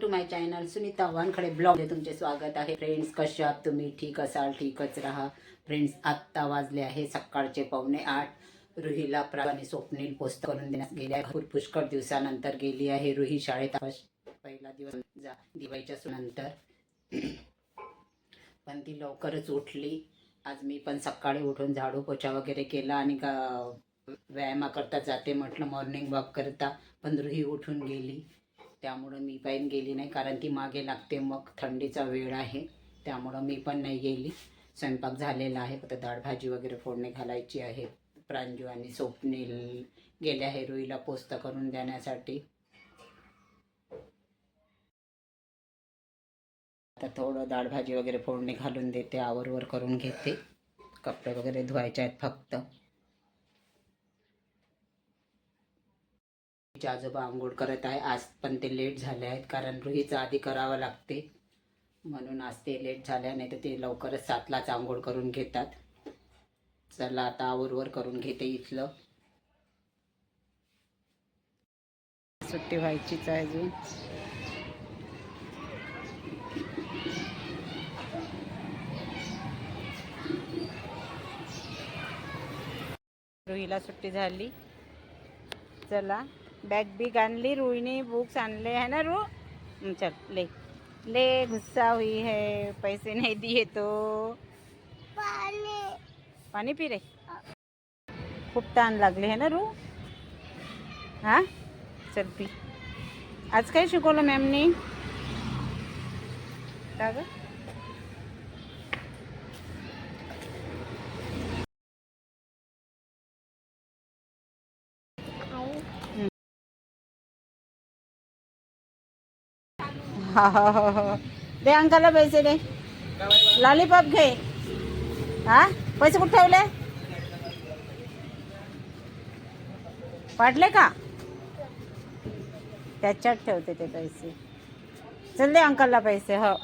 To my channel Sunita Wankhade blog तुमचे स्वागत आहे. फ्रेंड्स कशा आहात तुम्ही? ठीक असाल? ठीकच राहा. फ्रेंड्स आत्ता वाजले आहे सकाळचे पावणे आठ. रुहीला प्राणी स्वप्नील पोस्ट करून देण्यात गेले आहे. पुष्कळ दिवसानंतर गेली आहे रुही शाळेत. पहिला दिवस जा दिवाळीच्या नंतर पण ती लवकरच उठली. आज मी पण सकाळी उठून झाडू पोछा वगैरे केला आणि व्यायामा व्यायामाकरता जाते म्हटलं मॉर्निंग वॉक करता. पण रुही उठून गेली. त्यामुळं मी पण गेली नाही कारण ती मागे लागते मग थंडीचा वेळ आहे. त्यामुळं मी पण नाही गेली. स्वयंपाक झालेला आहे फक्त डाळ भाजी वगैरे फोडणी घालायची आहे. प्रांजू आणि स्वप्नील गेले आहे रुईला पोस्त करून देण्यासाठी. आता थोडं डाळ भाजी वगैरे फोडणी घालून देते आवरवर करून घेते. कपडे वगैरे धुवायचे आहेत फक्त. रोहितचे आजोबा आंघोळ करत आहे. आज पण ते लेट झाले आहेत कारण रोहितचं आधी करावं लागते. म्हणून आज ते लेट झाल्या नाही तर ते लवकरच सातलाच आंघोळ करून घेतात. चला आता आवरवर करून घेते इथलं. सुट्टी व्हायचीच आहे अजून. रोहीला सुट्टी झाली. चला. बॅग बिग आणली रुईने बुक्स आणले है ना रू? चल ले। ले गुस्सा हुई है पैसे नहीं दिए तो। पाणी पी रे खूप ताण लागले है ना रू? हा? चल पी। आज काय शिकवलं मॅमनी का ग हा हा हा हा. दे अंकाला पैसे दे. लॉलीपॉप घे. हा? पैसे कुठे ठेवले? वाटले का? त्याच्यात ठेवते ते पैसे. चल दे अंकलला पैसे हो.